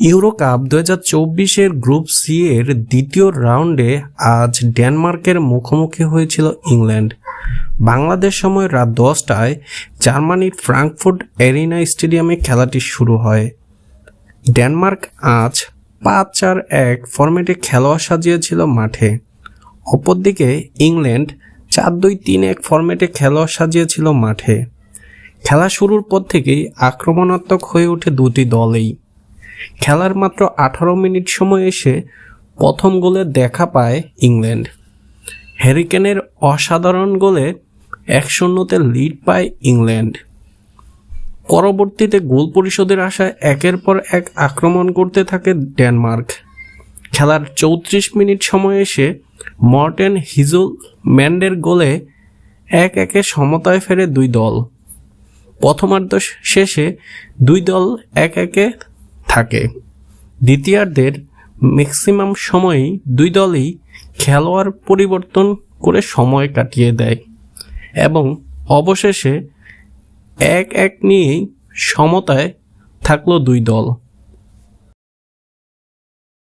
Euro cup দু হাজার চব্বিশের গ্রুপ সি এর দ্বিতীয় রাউন্ডে আজ ডেনমার্কের মুখোমুখি হয়েছিল ইংল্যান্ড। বাংলাদেশ সময় রাত দশটায় জার্মানির ফ্রাঙ্কফুর্ট এরিনা স্টেডিয়ামে খেলাটি শুরু হয়। ডেনমার্ক আজ পাঁচ চার এক ফরম্যাটে খেলোয়াড় সাজিয়েছিল মাঠে। অপরদিকে ইংল্যান্ড চার দুই তিন এক ফরম্যাটে খেলোয়াড় সাজিয়েছিল মাঠে। খেলা শুরুর পর থেকেই আক্রমণাত্মক হয়ে ওঠে দুটি দলেই। খেলার মাত্র আঠারো মিনিট সময় এসে প্রথম গোলে দেখা পায় ইংল্যান্ড। হ্যারিকেনের অসাধারণ গোলে এক শূন্যতে লিড পায় ইংল্যান্ড। পরবর্তীতে গোল পরিশোধের আশায় একের পর এক আক্রমণ করতে থাকে ডেনমার্ক। খেলার চৌত্রিশ মিনিট সময় এসে মর্টেন হিজুল ম্যান্ডের গোলে এক একে সমতায় ফেরে দুই দল। প্রথমার্ধ শেষে দুই দল এক একে থাকে। দ্বিতীয়ার্ধের ম্যাক্সিমাম সময়ই দুই দলই খেলোয়াড় পরিবর্তন করে সময় কাটিয়ে দেয় এবং অবশেষে এক এক নিয়েই সমতায় থাকল দুই দল।